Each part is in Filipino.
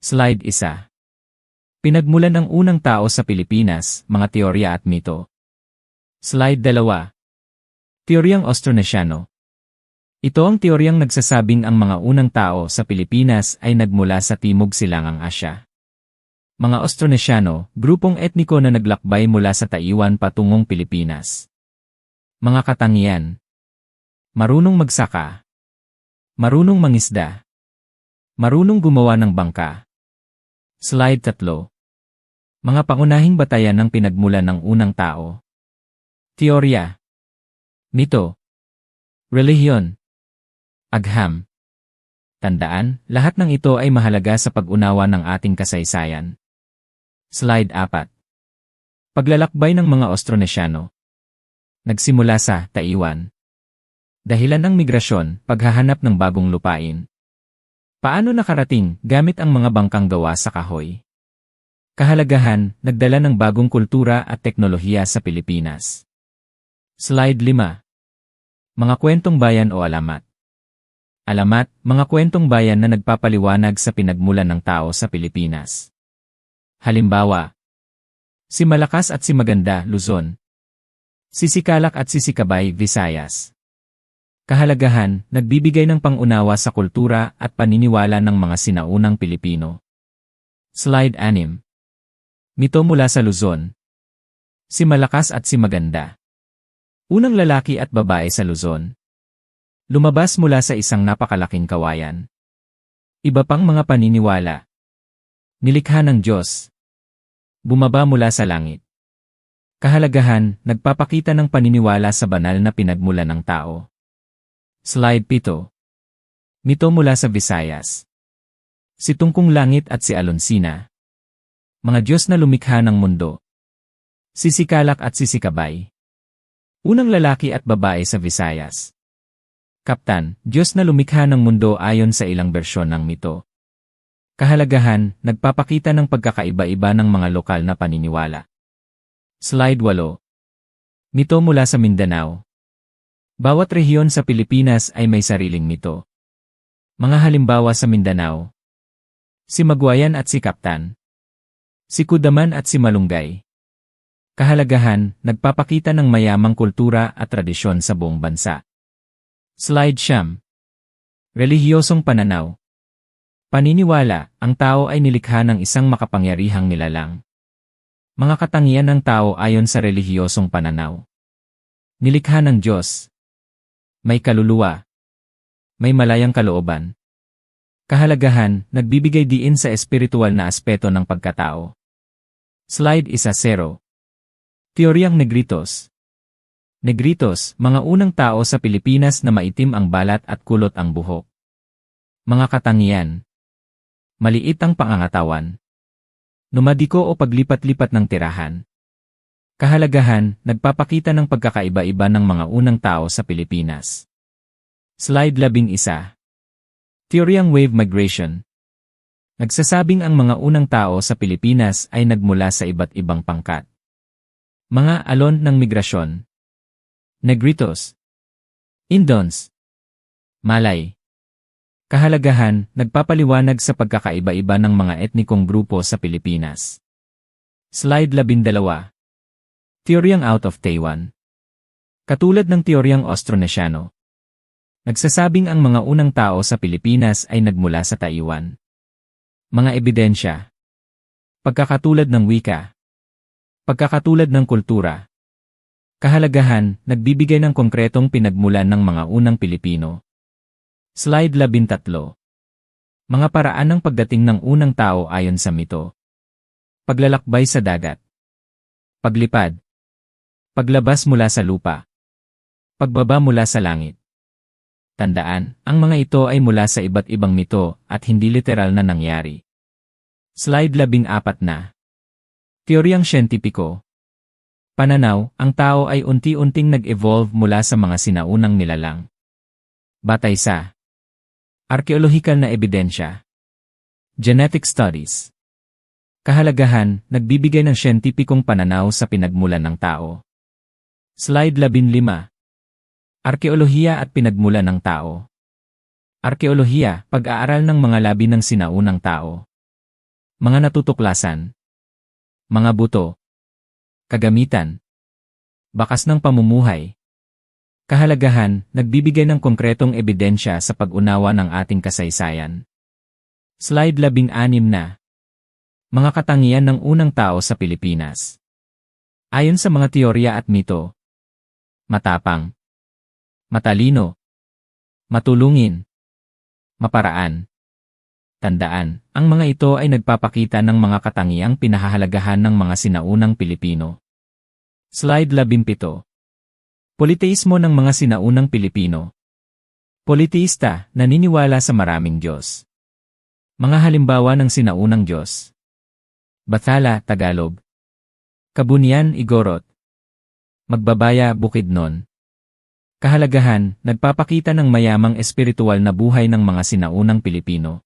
Slide 1. Pinagmulan ng unang tao sa Pilipinas, mga teorya at mito. Slide 2. Teoryang Austronesiano. Ito ang teoryang nagsasabing ang mga unang tao sa Pilipinas ay nagmula sa Timog Silangang Asya. Mga Austronesiano, grupong etniko na naglakbay mula sa Taiwan patungong Pilipinas. Mga katangian. Marunong magsaka. Marunong mangisda. Marunong gumawa ng bangka. Slide 3. Mga pangunahing batayan ng pinagmulan ng unang tao. Teorya. Mito. Relihiyon. Agham. Tandaan, lahat ng ito ay mahalaga sa pag-unawa ng ating kasaysayan. Slide 4. Paglalakbay ng mga Austronesiano. Nagsimula sa Taiwan. Dahilan ng migrasyon, paghahanap ng bagong lupain. Paano nakarating gamit ang mga bangkang gawa sa kahoy? Kahalagahan, nagdala ng bagong kultura at teknolohiya sa Pilipinas. Slide 5. Mga kwentong bayan o alamat. Alamat, mga kwentong bayan na nagpapaliwanag sa pinagmulan ng tao sa Pilipinas. Halimbawa, si Malakas at si Maganda, Luzon. Si Sikalak at si Sikabay, Visayas. Kahalagahan, nagbibigay ng pangunawa sa kultura at paniniwala ng mga sinaunang Pilipino. Slide 6. Mito mula sa Luzon. Si Malakas at si Maganda. Unang lalaki at babae sa Luzon. Lumabas mula sa isang napakalaking kawayan. Iba pang mga paniniwala. Nilikha ng Diyos. Bumaba mula sa langit. Kahalagahan, nagpapakita ng paniniwala sa banal na pinagmula ng tao. Slide 7. Mito mula sa Visayas. Si Tungkong Langit at si Alonsina. Mga Diyos na lumikha ng mundo. Si Sikalak at si Sikabay. Unang lalaki at babae sa Visayas. Kaptan, Diyos na lumikha ng mundo ayon sa ilang bersyon ng mito. Kahalagahan, nagpapakita ng pagkakaiba-iba ng mga lokal na paniniwala. Slide 8. Mito mula sa Mindanao. Bawat rehiyon sa Pilipinas ay may sariling mito. Mga halimbawa sa Mindanao. Si Magwayan at si Kaptan. Si Kudaman at si Malunggay. Kahalagahan, nagpapakita ng mayamang kultura at tradisyon sa buong bansa. Slide Siyam. Relihiyosong pananaw. Paniniwala, ang tao ay nilikha ng isang makapangyarihang nilalang. Mga katangian ng tao ayon sa relihiyosong pananaw. Nilikha ng Diyos. May kaluluwa. May malayang kalooban. Kahalagahan, nagbibigay diin sa espiritual na aspeto ng pagkatao. Slide 1-0. Teoryang Negritos Negritos, mga unang tao sa Pilipinas na maitim ang balat at kulot ang buhok. Mga katangian, Maliit ang pangangatawan. Numadiko o paglipat-lipat ng tirahan. Kahalagahan, nagpapakita ng pagkakaiba-iba ng mga unang tao sa Pilipinas. Slide 11. Teoryang Wave Migration Nagsasabing ang mga unang tao sa Pilipinas ay nagmula sa iba't ibang pangkat. Mga alon ng migrasyon. Negritos. Indons. Malay. Kahalagahan, nagpapaliwanag sa pagkakaiba-iba ng mga etnikong grupo sa Pilipinas. Slide 12. Teoryang Out of Taiwan Katulad ng teoryang Austronesiano. Nagsasabing ang mga unang tao sa Pilipinas ay nagmula sa Taiwan. Mga ebidensya. Pagkakatulad ng wika. Pagkakatulad ng kultura. Kahalagahan, nagbibigay ng konkretong pinagmulan ng mga unang Pilipino. Slide 13. Mga paraan ng pagdating ng unang tao ayon sa mito. Paglalakbay sa dagat. Paglipad. Paglabas mula sa lupa. Pagbaba mula sa langit. Tandaan, ang mga ito ay mula sa iba't ibang mito at hindi literal na nangyari. Slide 14 na. Teoryang siyentipiko. Pananaw, ang tao ay unti-unting nag-evolve mula sa mga sinaunang nilalang. Batay sa Arkeolohikal na ebidensya. Genetic studies. Kahalagahan, nagbibigay ng siyentipikong pananaw sa pinagmulan ng tao. Slide 15. Arkeolohiya at pinagmulan ng tao. Arkeolohiya, pag-aaral ng mga labi ng sinaunang tao. Mga natutuklasan. Mga buto. Kagamitan. Bakas ng pamumuhay. Kahalagahan, nagbibigay ng konkretong ebidensya sa pag-unawa ng ating kasaysayan. Slide 16 na. Mga katangian ng unang tao sa Pilipinas. Ayon sa mga teorya at mito, matapang, matalino, matulungin, maparaan. Tandaan, ang mga ito ay nagpapakita ng mga katangiang pinahahalagahan ng mga sinaunang Pilipino. Slide 17. Politeismo ng mga sinaunang Pilipino. Politeista, naniniwala sa maraming Diyos. Mga halimbawa ng sinaunang Diyos. Bathala, Tagalog. Kabunian, Igorot. Magbabaya, Bukidnon. Kahalagahan, nagpapakita ng mayamang espiritual na buhay ng mga sinaunang Pilipino.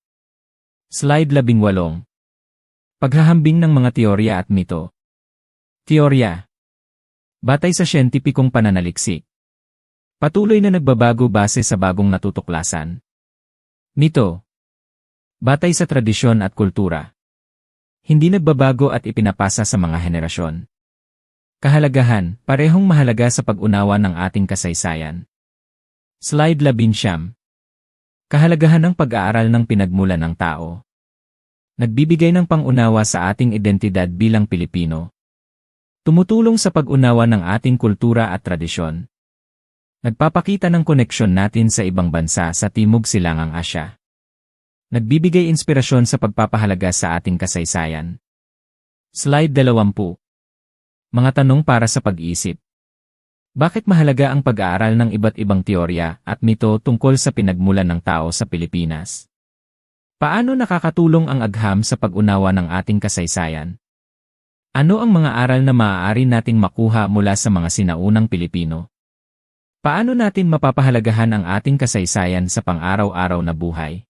Slide 18. Paghahambing ng mga teorya at mito. Teorya. Batay sa siyentipikong pananaliksik. Patuloy na nagbabago base sa bagong natutuklasan. Mito. Batay sa tradisyon at kultura. Hindi nagbabago at ipinapasa sa mga henerasyon. Kahalagahan, parehong mahalaga sa pag-unawa ng ating kasaysayan. Slide 11. Kahalagahan ng pag-aaral ng pinagmulan ng tao. Nagbibigay ng pangunawa sa ating identidad bilang Pilipino. Tumutulong sa pag-unawa ng ating kultura at tradisyon. Nagpapakita ng koneksyon natin sa ibang bansa sa Timog Silangang Asya. Nagbibigay inspirasyon sa pagpapahalaga sa ating kasaysayan. Slide 20. Mga tanong para sa pag-iisip. Bakit mahalaga ang pag-aaral ng iba't ibang teorya at mito tungkol sa pinagmulan ng tao sa Pilipinas? Paano nakakatulong ang agham sa pag-unawa ng ating kasaysayan? Ano ang mga aral na maaari nating makuha mula sa mga sinaunang Pilipino? Paano natin mapapahalagahan ang ating kasaysayan sa pang-araw-araw na buhay?